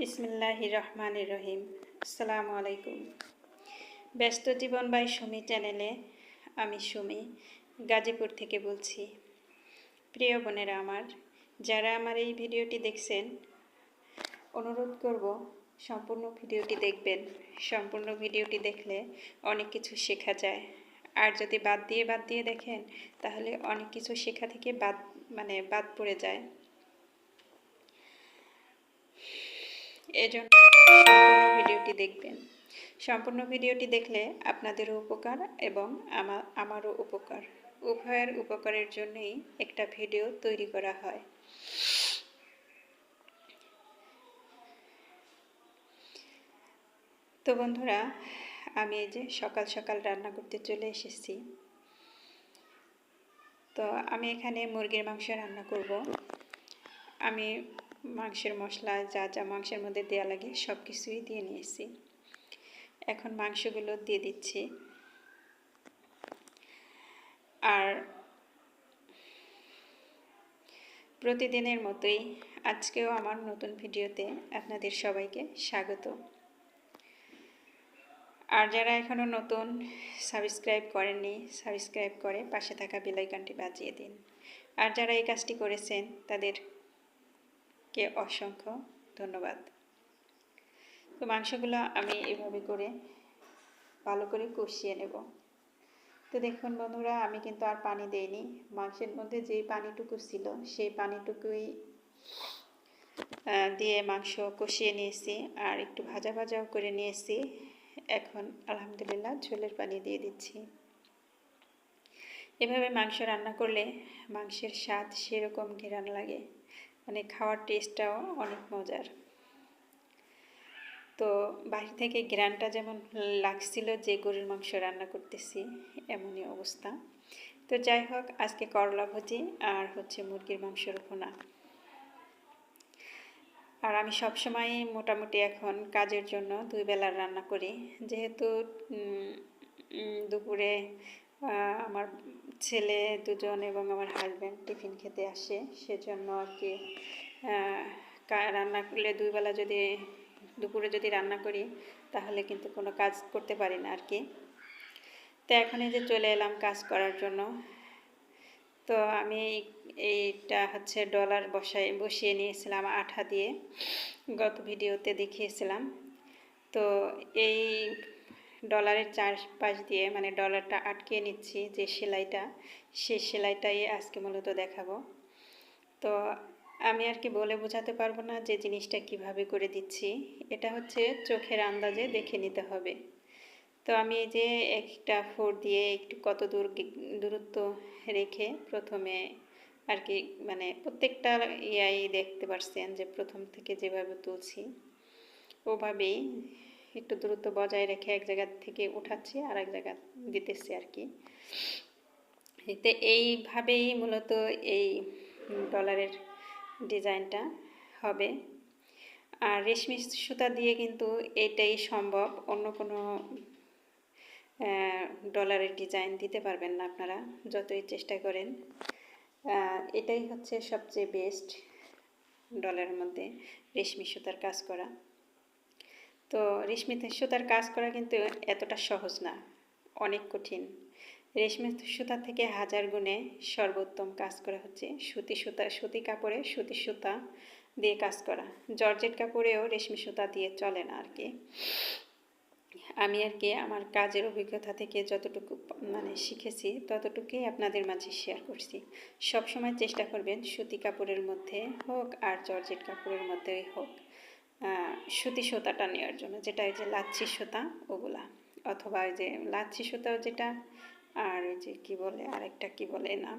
বিসমিল্লাহ রহমান রহিম আসসালামু আলাইকুম। ব্যস্ত জীবন বাই সুমি চ্যানেলে আমি সুমি, গাজীপুর থেকে বলছি, প্রিয় বোনেরা আমার, যারা আমার এই ভিডিওটি দেখছেন, অনুরোধ করব সম্পূর্ণ ভিডিওটি দেখবেন। সম্পূর্ণ ভিডিওটি দেখলে অনেক কিছু শেখা যায়। আর যদি বাদ দিয়ে বাদ দিয়ে দেখেন, তাহলে অনেক কিছু শেখা থেকে বাদ মানে বাদ পড়ে যায়। এজন্য ভিডিওটি দেখবেন। সম্পূর্ণ ভিডিওটি দেখলে আপনাদেরও উপকার এবং আমার আমারও উপকার। উভয়ের উপকারের জন্যই একটা ভিডিও তৈরি করা হয়। তো বন্ধুরা, আমি এই যে সকাল সকাল রান্না করতে চলে এসেছি। তো আমি এখানে মুরগির মাংস রান্না করব। আমি মাংসের মশলা, যা যা মাংসের মধ্যে দেওয়া লাগে সব কিছুই দিয়ে নিয়েছি। এখন মাংসগুলো দিয়ে দিচ্ছি। আর প্রতিদিনের মতোই আজকেও আমার নতুন ভিডিওতে আপনাদের সবাইকে স্বাগত। আর যারা এখনও নতুন, সাবস্ক্রাইব করেননি, সাবস্ক্রাইব করে পাশে থাকা বেলাইকানটি বাজিয়ে দিন। আর যারা এই কাজটি করেছেন তাদেরকে অসংখ্য ধন্যবাদ। তো মাংসগুলো আমি এভাবে করে ভালো করে কষিয়ে নেব। তো দেখুন বন্ধুরা, আমি কিন্তু আর পানি দেইনি। মাংসের মধ্যে যেই পানিটুকু ছিল, সেই পানিটুকুই দিয়ে মাংস কষিয়ে নিয়েছি আর একটু ভাজা ভাজাও করে নিয়েছি। এখন আলহামদুলিল্লাহ ঝোলের পানি দিয়ে দিচ্ছি। এভাবে মাংস রান্না করলে মাংসের স্বাদ সেরকম ঘেরান লাগে। মানে খাওয়ার টেস্টটাও অনেক মজার। তো বাহির থেকে গ্রানটা যেমন লাগছিল যে গরুর মাংস রান্না করতেছি, এমনই অবস্থা। তো যাই হোক, আজকে করলা ভাজি আর হচ্ছে মুরগির মাংসর ভোনা আর আমি সবসময় মোটামুটি এখন কাজের জন্য দুই বেলার রান্না করি। যেহেতু দুপুরে আমার ছেলে দুজন এবং আমার হাজব্যান্ড টিফিন খেতে আসে। সেজন্য আর কি রান্না করলে দুই বেলা যদি, দুপুরে যদি রান্না করি, তাহলে কিন্তু কোনো কাজ করতে পারি না আর কি। তো এখন এই যে চলে এলাম কাজ করার জন্য। তো আমি এইটা হচ্ছে ডলার বসাই বসিয়ে নিয়েছিলাম আঠা দিয়ে। গত ভিডিওতে দেখিয়েছিলাম। তো এই ডলারের চারপাশ দিয়ে মানে ডলারটা আটকে নিচ্ছি যে সেলাইটা সেই সেলাইটাই আজকে মূলত দেখাবো। তো আমি আর কি বলে বোঝাতে পারব না যে জিনিসটা কীভাবে করে দিচ্ছি। এটা হচ্ছে চোখের আন্দাজে দেখে নিতে হবে। তো আমি এই যে একটা ফোর দিয়ে একটু কত দূর দূরত্ব রেখে প্রথমে আর কি মানে প্রত্যেকটা ইয়াই দেখতে পারছেন যে প্রথম থেকে যেভাবে তুলছি, ওভাবেই একটু দূরত্ব বজায় রেখে এক জায়গা থেকে উঠাচ্ছি আর এক জায়গা দিতেছি আর কি। এতে এইভাবেই মূলত এই ডলারের ডিজাইনটা হবে। আর রেশমি সুতা দিয়ে কিন্তু এটাই সম্ভব। অন্য কোনো ডলারের ডিজাইন দিতে পারবেন না আপনারা, যতই চেষ্টা করেন। এটাই হচ্ছে সবচেয়ে বেস্ট ডলারের মধ্যে রেশমি সুতার কাজ করা। তো রেশমি সুতার কাজ করা কিন্তু এতটা সহজ না, অনেক কঠিন। রেশমি সুতা থেকে হাজার গুণে সর্বোত্তম কাজ করা হচ্ছে সুতি সুতা, সুতি কাপড়ে সুতি সুতা দিয়ে কাজ করা। জর্জেট কাপড়েও রেশমি সুতা দিয়ে চলে না আর কি। আমি আর কি আমার কাজের অভিজ্ঞতা থেকে যতটুকু মানে শিখেছি ততটুকুই আপনাদের মাঝে শেয়ার করছি। সব সময় চেষ্টা করবেন সুতি কাপড়ের মধ্যে হোক আর জর্জেট কাপড়ের মধ্যেই হোক। সুতি সুতাটা নেওয়ার জন্য, যেটা এই যে লাচ্ছি সুতা ওগুলা, অথবা এই যে লাচ্ছি সুতা যেটা, আর ওই যে কী বলে, আরেকটা কি বলে নাম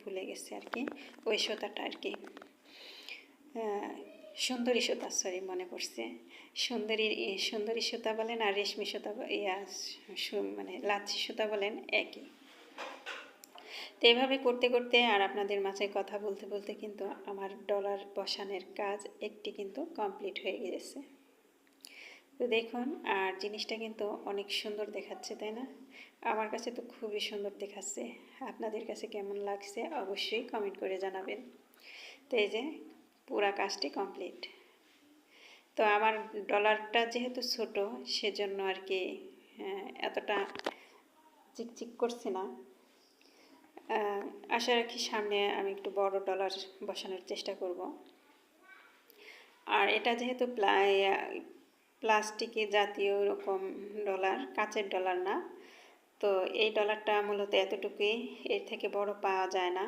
ভুলে গেছে আর কি, ওই সুতাটা আর কি। সুন্দরী সুতা সরি মনে পড়ছে। সুন্দরী সুন্দরী সুতা বলেন আর রেশমি সুতা, ইয়া মানে লাচ্ছি সুতা বলেন, একই। তো এভাবে করতে করতে আর আপনাদের মাঝে কথা বলতে বলতে কিন্তু আমার ডলার বসানোর কাজ একটি কিন্তু কমপ্লিট হয়ে গিয়েছে। তো দেখুন আর জিনিসটা কিন্তু অনেক সুন্দর দেখাচ্ছে তাই না? আমার কাছে তো খুবই সুন্দর দেখাচ্ছে। আপনাদের কাছে কেমন লাগছে অবশ্যই কমেন্ট করে জানাবেন। তো এই যে পুরা কাজটি কমপ্লিট। তো আমার ডলারটা যেহেতু ছোট সেজন্য আর কি আহ, এতটা চিকচিক করছে না। আশা রাখি সামনে আমি একটু বড় ডলার বসানোর চেষ্টা করব। আর এটা যেহেতু প্লাস্টিকে জাতীয় রকম ডলার কাচের ডলার না, তো এই ডলারটা মূলত এতটুকুই, এর থেকে বড় পাওয়া যায় না।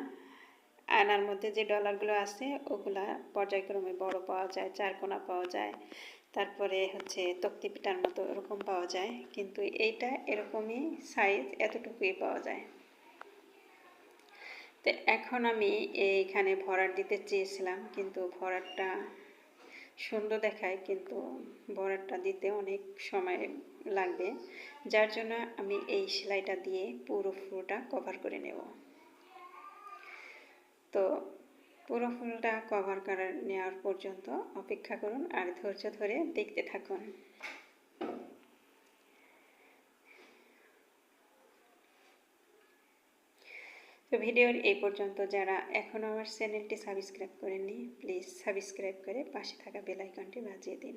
আয়নার মধ্যে যে ডলারগুলো আছে, ওগুলা পর্যায়ক্রমে বড় পাওয়া যায় চারকোনা পাওয়া যায়। তারপরে হচ্ছে তক্তি পিঠার মতো এরকম পাওয়া যায়, কিন্তু এইটা এরকমই সাইজ এতটুকুই পাওয়া যায়। তো এখন আমি এইখানে ভরাট দিতে চেয়েছিলাম, কিন্তু ভরাটটা সুন্দর দেখায়, কিন্তু ভরাটটা দিতে অনেক সময় লাগবে। যার জন্য আমি এই সেলাইটা দিয়ে পুরো ফুলটা কভার করে নেব। তো পুরো ফুলটা কভার করে নেওয়ার পর্যন্ত অপেক্ষা করুন আর ধৈর্য ধরে দেখতে থাকুন। তো ভিডিওর এই পর্যন্ত। যারা এখনও আমার চ্যানেলটি সাবস্ক্রাইব করেননি, প্লিজ সাবস্ক্রাইব করে পাশে থাকা বেলাইকনটি বাজিয়ে দিন।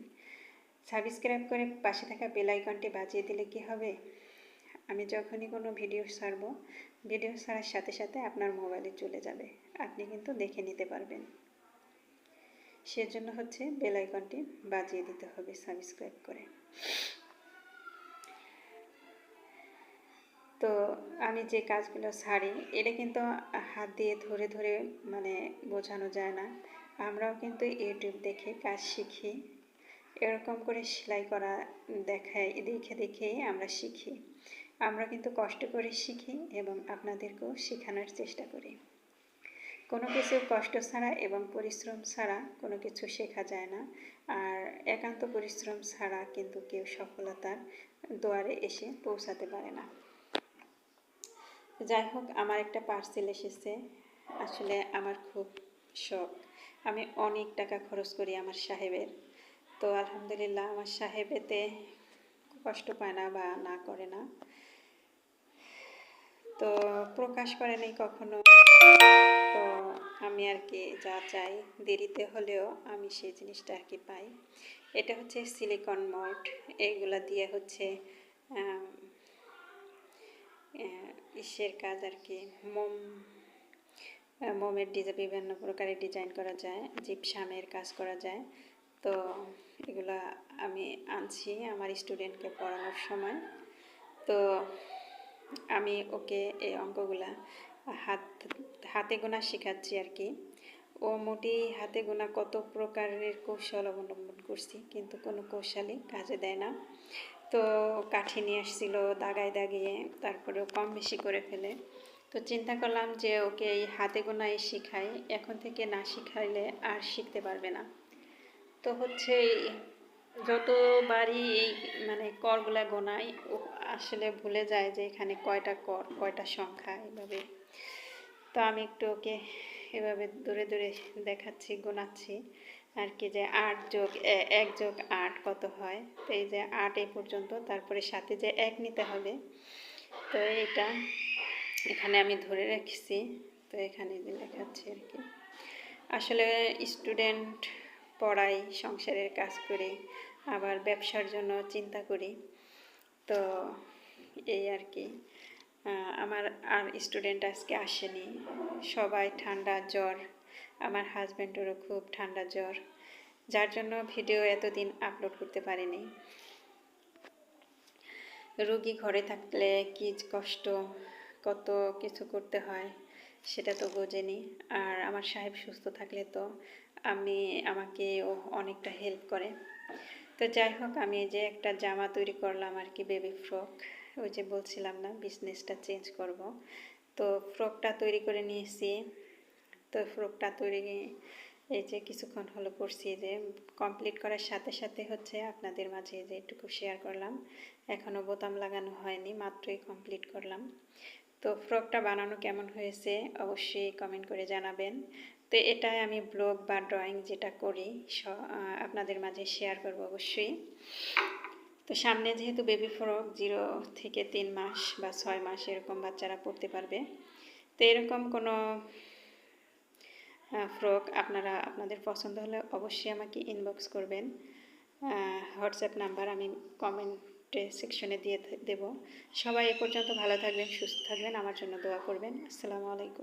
সাবস্ক্রাইব করে পাশে থাকা বেলাইকনটি বাজিয়ে দিলে কি হবে? আমি যখনই কোনো ভিডিও ছাড়ব, ভিডিও ছাড়ার সাথে সাথে আপনার মোবাইলে চলে যাবে। আপনি কিন্তু দেখে নিতে পারবেন। সেজন্য হচ্ছে বেলাইকনটি বাজিয়ে দিতে হবে সাবস্ক্রাইব করে। তো আমি যে কাজগুলো ছাড়ি এটা কিন্তু হাত দিয়ে ধরে ধরে মানে বোঝানো যায় না। আমরাও কিন্তু ইউটিউব দেখে কাজ শিখি। এরকম করে সেলাই করা দেখাই দেখে দেখেই আমরা শিখি। আমরা কিন্তু কষ্ট করে শিখি এবং আপনাদেরকেও শেখানোর চেষ্টা করি। কোনো কিছু কষ্ট ছাড়া এবং পরিশ্রম ছাড়া কোনো কিছু শেখা যায় না। আর একান্ত পরিশ্রম ছাড়া কিন্তু কেউ সফলতার দুয়ারে এসে পৌঁছাতে পারে না। যাই হোক, আমার একটা পার্সেল এসেছে। আসলে আমার খুব শখ। আমি অনেক টাকা খরচ করি আমার সাহেবের। তো আলহামদুলিল্লাহ, আমার সাহেব এতে কষ্ট পায় না বা না করে না। তো প্রকাশ করে নেই কখনো। তো আমি আর কি যা চাই, দেরিতে হলেও আমি সেই জিনিসটা আর কি পাই। এটা হচ্ছে সিলিকন মল্ট এইগুলা দিয়ে হচ্ছে ইসের কাজ আর কি। মোম মোমের ডিজাইন বিভিন্ন প্রকারের ডিজাইন করা যায়, জিপসামের কাজ করা যায়। তো এগুলা আমি আনছি আমার স্টুডেন্টকে পড়ানোর সময়। তো আমি ওকে এই অঙ্কগুলা হাত, হাতে গোনা শেখাচ্ছি আর কি। ও মোটেই হাতে গোনা কত প্রকারের কৌশল অবলম্বন করছি, কিন্তু কোনো কৌশলই কাজে দেয় না। তো কাঠি নিয়ে আসছিল দাগায় দাগিয়ে, তারপরে কম বেশি করে ফেলে। তো চিন্তা করলাম যে ওকে এই হাতে গোনায় শিখাই, এখন থেকে না শিখাইলে আর শিখতে পারবে না। তো হচ্ছে যতবারই এই মানে করগুলা গোনাই, ও আসলে ভুলে যায় যে এখানে কয়টা কর, কয়টা সংখ্যা এভাবে। তো আমি একটু ওকে এভাবে দূরে দূরে দেখাচ্ছি, গোনাচ্ছি। আর কি যে আট যোগ এক যোগ আট কত হয়? তো এই যে আট এই পর্যন্ত, তারপরে সাথে যে এক নিতে হবে। তো এটা এখানে আমি ধরে রেখেছি। তো এখানে লেখাচ্ছি আর কি। আসলে স্টুডেন্ট পড়াই, সংসারের কাজ করি, আবার ব্যবসার জন্য চিন্তা করি। তো এই আর কি। আমার আর স্টুডেন্ট আজকে আসেনি। সবাই ঠান্ডা, জ্বর আমার হাজব্যান্ডেরও খুব ঠান্ডা জ্বর, যার জন্য ভিডিও এতদিন আপলোড করতে পারিনি। রুগী ঘরে থাকলে কি কষ্ট, কত কিছু করতে হয় সেটা তো বোঝেনি। আর আমার সাহেব সুস্থ থাকলে তো আমি, আমাকে ও অনেকটা হেল্প করে। তো যাই হোক, আমি যে একটা জামা তৈরি করলাম আর কি বেবি ফ্রক ওই যে বলছিলাম না বিজনেসটা চেঞ্জ করব। তো ফ্রকটা তৈরি করে নিয়েছি। তো ফ্রকটা তৈরি এই যে কিছুক্ষণ হলো করছি যে কমপ্লিট করার সাথে সাথে হচ্ছে আপনাদের মাঝে যে একটুকু শেয়ার করলাম। এখনও বোতাম লাগানো হয়নি, মাত্রই কমপ্লিট করলাম। তো ফ্রকটা বানানো কেমন হয়েছে অবশ্যই কমেন্ট করে জানাবেন। তো এটাই আমি ব্লগ বা ড্রয়িং যেটা করি আপনাদের মাঝে শেয়ার করব অবশ্যই। তো সামনে যেহেতু বেবি ফ্রক জিরো থেকে তিন মাস বা ছয় মাস এরকম বাচ্চারা পড়তে পারবে, তো এরকম কোনো ফ্রক আপনারা আপনাদের পছন্দ হলে অবশ্যই আমাকে ইনবক্স করবেন। হোয়াটসঅ্যাপ নাম্বার আমি কমেন্টে সেকশনে দিয়ে দেব। সবাই এ পর্যন্ত ভালো থাকবেন, সুস্থ থাকবেন, আমার জন্য দোয়া করবেন। আসসালামু আলাইকুম।